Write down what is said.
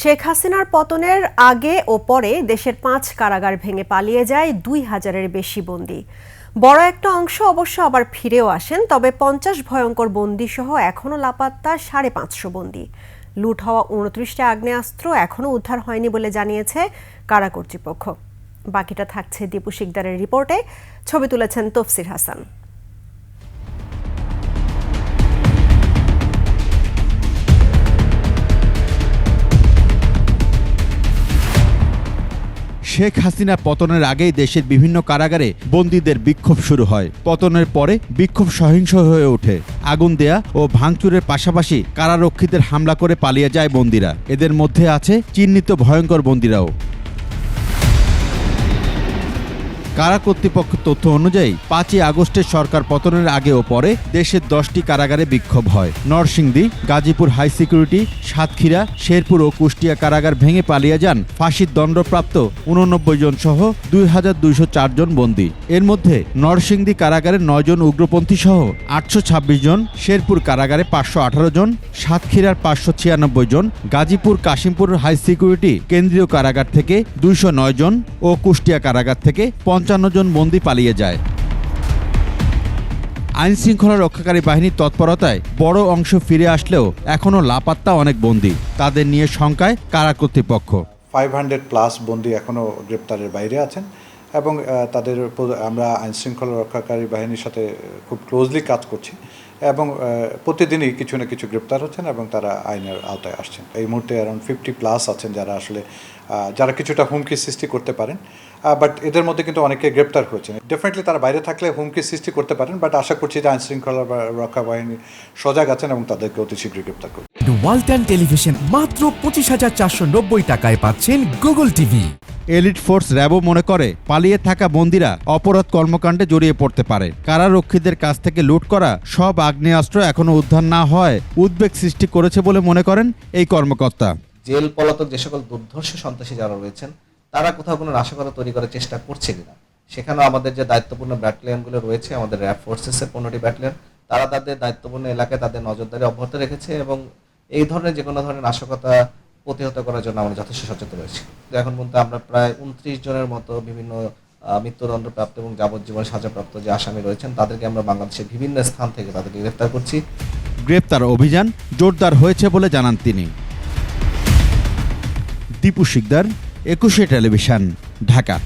শেখ হাসিনার পতনের আগে ও পরে দেশের পাঁচ কারাগার ভেঙে পালিয়ে যায় দুই হাজারের বেশি বন্দী। বড় একটা অংশ অবশ্য আবার ফিরেও আসেন, তবে পঞ্চাশ ভয়ঙ্কর বন্দী সহ এখনও লাপাত্তা সাড়ে পাঁচশো বন্দী। লুট হওয়া উনত্রিশটা আগ্নেয়াস্ত্র এখনও উদ্ধার হয়নি বলে জানিয়েছে কারা কর্তৃপক্ষ। বাকিটা থাকছে দীপু শিকদারের রিপোর্টে। ছবি তুলেছেন তফসির হাসান। শেখ হাসিনা পতনের আগেই দেশের বিভিন্ন কারাগারে বন্দীদের বিক্ষোভ শুরু হয়। পতনের পরে বিক্ষোভ সহিংস হয়ে ওঠে। আগুন দেয়া ও ভাঙচুরের পাশাপাশি কারারক্ষীদের হামলা করে পালিয়ে যায় বন্দীরা। এদের মধ্যে আছে চিহ্নিত ভয়ঙ্কর বন্দীরাও। কারা কর্তৃপক্ষ তথ্য অনুযায়ী পাঁচই আগস্টের সরকার পতনের আগে ও পরে দেশের দশটি কারাগারে বিক্ষোভ হয়। নরসিংদী, গাজীপুর হাই সিকিউরিটি, সাতক্ষীরা, শেরপুর ও কুষ্টিয়া কারাগার ভেঙে পালিয়ে যান ফাঁসির দণ্ডপ্রাপ্ত উননব্বই জন সহ দুই হাজার দুইশো চার জন বন্দী। এর মধ্যে নরসিংদী কারাগারে নয় জন উগ্রপন্থী সহ আটশো ছাব্বিশ জন, শেরপুর কারাগারে পাঁচশো আঠারো জন, সাতক্ষীরার পাঁচশো ছিয়ানব্বই জন, গাজীপুর কাশিমপুর হাই সিকিউরিটি কেন্দ্রীয় কারাগার থেকে দুইশো নয় জন ও কুষ্টিয়া কারাগার থেকে পঞ্চান্ন জন বন্দি পালিয়ে যায়। আইন শৃঙ্খলা রক্ষাকারী বাহিনীর তৎপরতায় বড় অংশ ফিরে আসলেও এখনও লাপাত্তা অনেক বন্দি। তাদের নিয়ে শঙ্কায় কারা কর্তৃপক্ষ? ফাইভ হান্ড্রেড প্লাস বন্দি এখনও গ্রেপ্তারের বাইরে আছেন এবং তাদের আমরা আইন শৃঙ্খলা রক্ষাকারী বাহিনীর সাথে খুব ক্লোজলি কাজ করছি। এবং প্রতিদিনই কিছু না কিছু গ্রেপ্তার হচ্ছেন এবং তারা আইনের আওতায় আসছেন। এই মুহূর্তে অ্যারাউন্ড ফিফটি প্লাস আছেন যারা আসলে যারা কিছুটা হুমকি সৃষ্টি করতে পারেন। বাট এদের মধ্যে কিন্তু অনেকে গ্রেপ্তার হয়েছেন। ডেফিনেটলি তারা বাইরে থাকলে হুমকি সৃষ্টি করতে পারেন বাট আশা করছি যে আইন শৃঙ্খলা রক্ষা বাহিনী সজাগ আছেন এবং তাদেরকে অতি শীঘ্রই গ্রেপ্তার করবে। ওয়ালটন টেলিভিশন মাত্র পঁচিশ হাজার চারশো নব্বই টাকায় পাচ্ছেন গুগল টিভি এলিট ফোর্স র্যাবও মনে করে, পালিয়ে থাকা বন্দীরা অপরাধ কর্মকাণ্ডে জড়িয়ে পড়তে পারে। কারারক্ষীদের কাছ থেকে লুট করা সব আগ্নেয়াস্ত্র এখনও উদ্ধার না হয়, উদ্বেগ সৃষ্টি করেছে বলে মনে করেন এই কর্মকর্তা। জেল পলাতক যে সকল দুর্ধর্ষ সন্ত্রাসী যারা রয়েছেন, তারা কোথাও কোনো নাশকতা তৈরি করার চেষ্টা করছে কিনা? সেখানেও আমাদের যে দায়িত্বপূর্ণ ব্যাটালিয়নগুলো রয়েছে, আমাদের র্যাব ফোর্সেসের পনেরোটি ব্যাটালিয়ন, তারা তাদের দায়িত্বপূর্ণ এলাকায় তাদের নজরদারি অব্যাহত রেখেছে এবং এই ধরনের যে কোনো ধরনের নাশকতা প্রতিহত করার জন্য আমরা যথেষ্ট সচেতন রয়েছি। এখন পর্যন্ত আমরা প্রায় উনত্রিশ জনের মতো বিভিন্ন মৃত্যুদণ্ডপ্রাপ্ত এবং যাবজ্জীবন সাজাপ্রাপ্ত যে আসামি রয়েছেন, তাদেরকে আমরা বাংলাদেশের বিভিন্ন স্থান থেকে তাদেরকে গ্রেফতার করছি। গ্রেপ্তার অভিযান জোরদার হয়েছে বলে জানান তিনি। দীপু শিকদার, একুশে টেলিভিশন, ঢাকা।